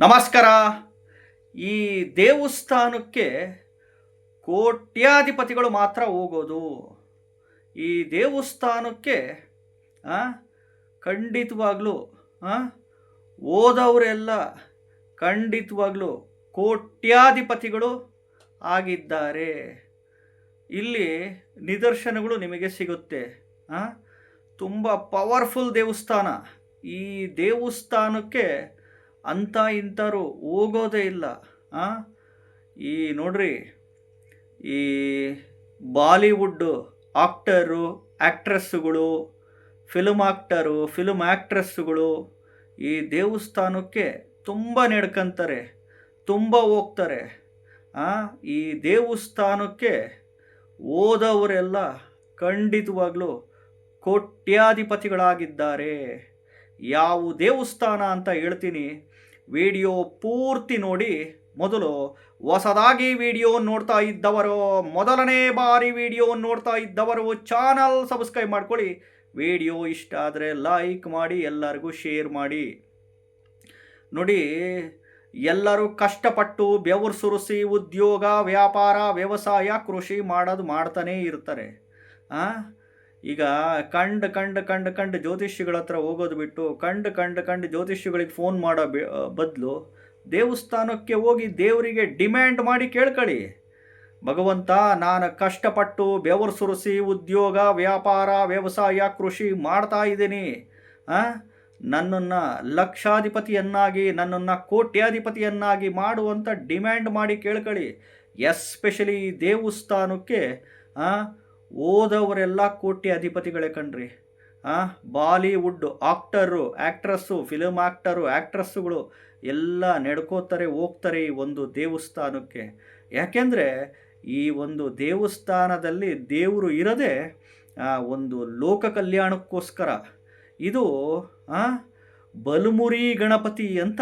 ನಮಸ್ಕಾರ. ಈ ದೇವಸ್ಥಾನಕ್ಕೆ ಕೋಟ್ಯಾಧಿಪತಿಗಳು ಮಾತ್ರ ಹೋಗೋದು. ಈ ದೇವಸ್ಥಾನಕ್ಕೆ ಖಂಡಿತವಾಗ್ಲೂ ಓದವರೆಲ್ಲ ಖಂಡಿತವಾಗ್ಲೂ ಕೋಟ್ಯಾಧಿಪತಿಗಳು ಆಗಿದ್ದಾರೆ. ಇಲ್ಲಿ ನಿದರ್ಶನಗಳು ನಿಮಗೆ ಸಿಗುತ್ತೆ? ತುಂಬ ಪವರ್ಫುಲ್ ದೇವಸ್ಥಾನ. ಈ ದೇವಸ್ಥಾನಕ್ಕೆ ಅಂಥ ಇಂಥವ್ರು ಹೋಗೋದೇ ಇಲ್ಲ? ಈ ನೋಡ್ರಿ, ಈ ಬಾಲಿವುಡ್ಡು ಆಕ್ಟರು ಆ್ಯಕ್ಟ್ರೆಸ್ಸುಗಳು ಫಿಲ್ಮ್ ಆಕ್ಟರು ಫಿಲ್ಮ್ ಆ್ಯಕ್ಟ್ರೆಸ್ಸುಗಳು ಈ ದೇವಸ್ಥಾನಕ್ಕೆ ತುಂಬ ನಡ್ಕಂತಾರೆ, ತುಂಬ ಹೋಗ್ತಾರೆ? ಈ ದೇವಸ್ಥಾನಕ್ಕೆ ಹೋದವರೆಲ್ಲ ಖಂಡಿತವಾಗ್ಲೂ ಕೋಟ್ಯಾಧಿಪತಿಗಳಾಗಿದ್ದಾರೆ ಯಾವ ದೇವಸ್ಥಾನ ಅಂತ ಹೇಳ್ತೀನಿ, ವಿಡಿಯೋ ಪೂರ್ತಿ ನೋಡಿ. ಮೊದಲು ಹೊಸದಾಗಿ ವಿಡಿಯೋ ನೋಡ್ತಾ ಇದ್ದವರು, ಮೊದಲನೇ ಬಾರಿ ವಿಡಿಯೋ ನೋಡ್ತಾ ಇದ್ದವರು ಚಾನಲ್ ಸಬ್ಸ್ಕ್ರೈಬ್ ಮಾಡ್ಕೊಳ್ಳಿ. ವಿಡಿಯೋ ಇಷ್ಟ ಆದರೆ ಲೈಕ್ ಮಾಡಿ, ಎಲ್ಲರಿಗೂ ಶೇರ್ ಮಾಡಿ. ನೋಡಿ, ಎಲ್ಲರೂ ಕಷ್ಟಪಟ್ಟು ಬೆವರು ಸುರಿಸಿ ಉದ್ಯೋಗ, ವ್ಯಾಪಾರ, ವ್ಯವಸಾಯ, ಕೃಷಿ ಮಾಡೋದು ಮಾಡ್ತಾನೇ ಇರ್ತಾರೆ? ಈಗ ಕಂಡು ಕಂಡು ಕಂಡು ಕಂಡು ಜ್ಯೋತಿಷಿಗಳ ಹತ್ರ ಹೋಗೋದು ಬಿಟ್ಟು ಕಂಡು ಕಂಡು ಕಂಡು ಜ್ಯೋತಿಷಿಗಳಿಗೆ ಫೋನ್ ಮಾಡೋ ಬದಲು ದೇವಸ್ಥಾನಕ್ಕೆ ಹೋಗಿ ದೇವರಿಗೆ ಡಿಮ್ಯಾಂಡ್ ಮಾಡಿ ಕೇಳ್ಕೊಳ್ಳಿ ಭಗವಂತ, ನಾನು ಕಷ್ಟಪಟ್ಟು ಬೆವರು ಸುರಿಸಿ ಉದ್ಯೋಗ, ವ್ಯಾಪಾರ, ವ್ಯವಸಾಯ, ಕೃಷಿ ಮಾಡ್ತಾ ಇದ್ದೀನಿ? ನನ್ನನ್ನು ಲಕ್ಷಾಧಿಪತಿಯನ್ನಾಗಿ, ನನ್ನನ್ನು ಕೋಟ್ಯಾಧಿಪತಿಯನ್ನಾಗಿ ಮಾಡುವಂಥ ಡಿಮ್ಯಾಂಡ್ ಮಾಡಿ ಕೇಳ್ಕೊಳ್ಳಿ ಎಸ್ಪೆಷಲಿ ದೇವಸ್ಥಾನಕ್ಕೆ ಆ, ಕೋಟಿ ಅಧಿಪತಿಗಳೇ ಕಣ್ರಿ. ಹಾಂ Bollywood actor actress film actor ಆ್ಯಕ್ಟ್ರಸ್ಸುಗಳು ಎಲ್ಲ ನಡ್ಕೋತಾರೆ ಹೋಗ್ತಾರೆ ಈ ಒಂದು ದೇವಸ್ಥಾನಕ್ಕೆ. ಯಾಕೆಂದರೆ ಈ ಒಂದು ದೇವಸ್ಥಾನದಲ್ಲಿ ದೇವರು ಇರದೆ ಒಂದು ಲೋಕ ಕಲ್ಯಾಣಕ್ಕೋಸ್ಕರ ಇದು ಬಲಮುರಿ ಗಣಪತಿ ಅಂತ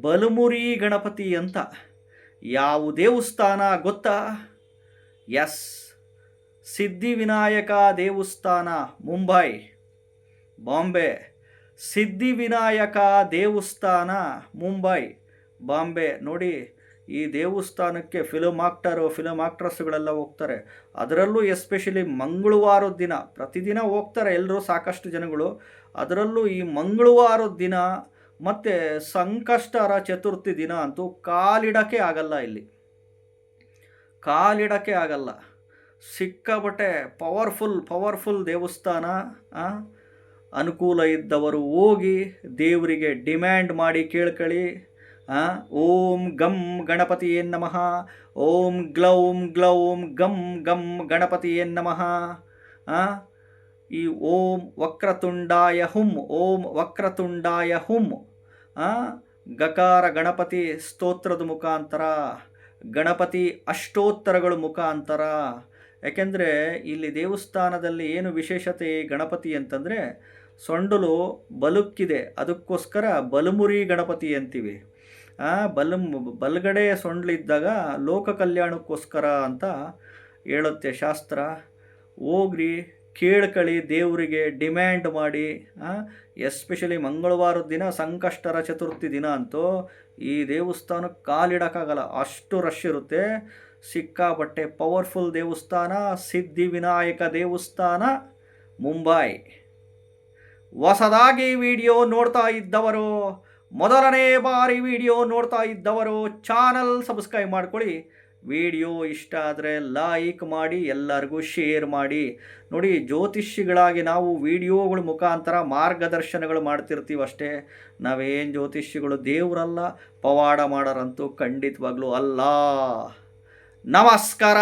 ಬಲಮುರಿ ಗಣಪತಿ ಅಂತ ಯಾವ ದೇವಸ್ಥಾನ ಗೊತ್ತಾ? ಎಸ್. ಸಿದ್ಧಿವಿನಾಯಕ ದೇವಸ್ಥಾನ, ಮುಂಬೈ. ಬಾಂಬೆ. ಸಿದ್ಧಿವಿನಾಯಕ ದೇವಸ್ಥಾನ, ಮುಂಬೈ. ಬಾಂಬೆ. ನೋಡಿ, ಈ ದೇವಸ್ಥಾನಕ್ಕೆ ಫಿಲಮ್ ಆಕ್ಟರು ಫಿಲಮ್ ಆಕ್ಟ್ರಸ್ಗಳೆಲ್ಲ ಹೋಗ್ತಾರೆ. ಅದರಲ್ಲೂ ಎಸ್ಪೆಷಲಿ ಮಂಗಳವಾರದ ದಿನ, ಪ್ರತಿದಿನ ಹೋಗ್ತಾರೆ ಎಲ್ಲರೂ ಸಾಕಷ್ಟು ಜನಗಳು. ಅದರಲ್ಲೂ ಈ ಮಂಗಳವಾರದ ದಿನ ಮತ್ತು ಸಂಕಷ್ಟರ ಚತುರ್ಥಿ ದಿನ ಅಂತೂ ಕಾಲಿಡಕ್ಕೆ ಆಗಲ್ಲ ಇಲ್ಲಿ. ಕಾಲಿಡಕ್ಕೆ ಆಗಲ್ಲ. ಸಿಕ್ಕಾಬಟ್ಟೆ ಪವರ್ಫುಲ್ ಪವರ್ಫುಲ್ ದೇವಸ್ಥಾನ? ಅನುಕೂಲ ಇದ್ದವರು ಹೋಗಿ ದೇವರಿಗೆ ಡಿಮ್ಯಾಂಡ್ ಮಾಡಿ ಕೇಳ್ಕೊಳ್ಳಿ? ಓಂ ಗಂ ಗಣಪತಿಯೇ ನಮಃ, ಓಂ ಗ್ಲೌಂ ಗ್ಲೌಂ ಗಂ ಗಂ ಗಣಪತಿಯೇ ನಮಃ? ಈ ಓಂ ವಕ್ರತುಂಡಾಯ ಹುಂ, ಓಂ ವಕ್ರತುಂಡಾಯ ಹುಂ? ಗಕಾರ ಗಣಪತಿ ಸ್ತೋತ್ರದ ಮುಖಾಂತರ, ಗಣಪತಿ ಅಷ್ಟೋತ್ತರಗಳ ಮುಖಾಂತರ ಯಾಕೆಂದರೆ ಇಲ್ಲಿ ದೇವಸ್ಥಾನದಲ್ಲಿ ಏನು ವಿಶೇಷತೆ ಗಣಪತಿ ಅಂತಂದರೆ ಸೊಂಡಲು ಬಲುಕ್ಕಿದೆ. ಅದಕ್ಕೋಸ್ಕರ ಬಲಮುರಿ ಗಣಪತಿ ಅಂತೀವಿ. ಬಲ ಬಲಗಡೆ ಸೊಂಡ್ಲಿದ್ದಾಗ ಲೋಕ ಕಲ್ಯಾಣಕ್ಕೋಸ್ಕರ ಅಂತ ಹೇಳುತ್ತೆ ಶಾಸ್ತ್ರ. ಹೋಗ್ರಿ, ಕೇಳ್ಕಳಿ, ದೇವರಿಗೆ ಡಿಮ್ಯಾಂಡ್ ಮಾಡಿ ಎಸ್ಪೆಷಲಿ ಮಂಗಳವಾರದ ದಿನ ಸಂಕಷ್ಟರ ಚತುರ್ಥಿ ದಿನ ಅಂತೂ ಈ ದೇವಸ್ಥಾನಕ್ಕೆ ಕಾಲಿಡೋಕ್ಕಾಗಲ್ಲ. ಅಷ್ಟು ರಶ್ ಇರುತ್ತೆ. ಸಿಕ್ಕಾಪಟ್ಟೆ ಪವರ್ಫುಲ್ ದೇವಸ್ಥಾನ ಸಿದ್ಧಿವಿನಾಯಕ ದೇವಸ್ಥಾನ, ಮುಂಬೈ. ಹೊಸದಾಗಿ ವಿಡಿಯೋ ನೋಡ್ತಾ ಇದ್ದವರು, ಮೊದಲನೇ ಬಾರಿ ವಿಡಿಯೋ ನೋಡ್ತಾ ಇದ್ದವರು ಚಾನಲ್ ಸಬ್ಸ್ಕ್ರೈಬ್ ಮಾಡ್ಕೊಳ್ಳಿ. ವಿಡಿಯೋ ಇಷ್ಟ ಆದರೆ ಲೈಕ್ ಮಾಡಿ, ಎಲ್ಲರಿಗೂ ಶೇರ್ ಮಾಡಿ. ನೋಡಿ ಜ್ಯೋತಿಷಿಗಳಾಗಿ ನಾವು ವಿಡಿಯೋಗಳ ಮುಖಾಂತರ ಮಾರ್ಗದರ್ಶನಗಳು ಮಾಡ್ತಿರ್ತೀವಷ್ಟೇ ನಾವೇನು ಜ್ಯೋತಿಷಿಗಳು ದೇವರಲ್ಲ, ಪವಾಡ ಮಾಡೋರಂತೂ ಖಂಡಿತವಾಗ್ಲೂ ಅಲ್ಲ. ನಮಸ್ಕಾರ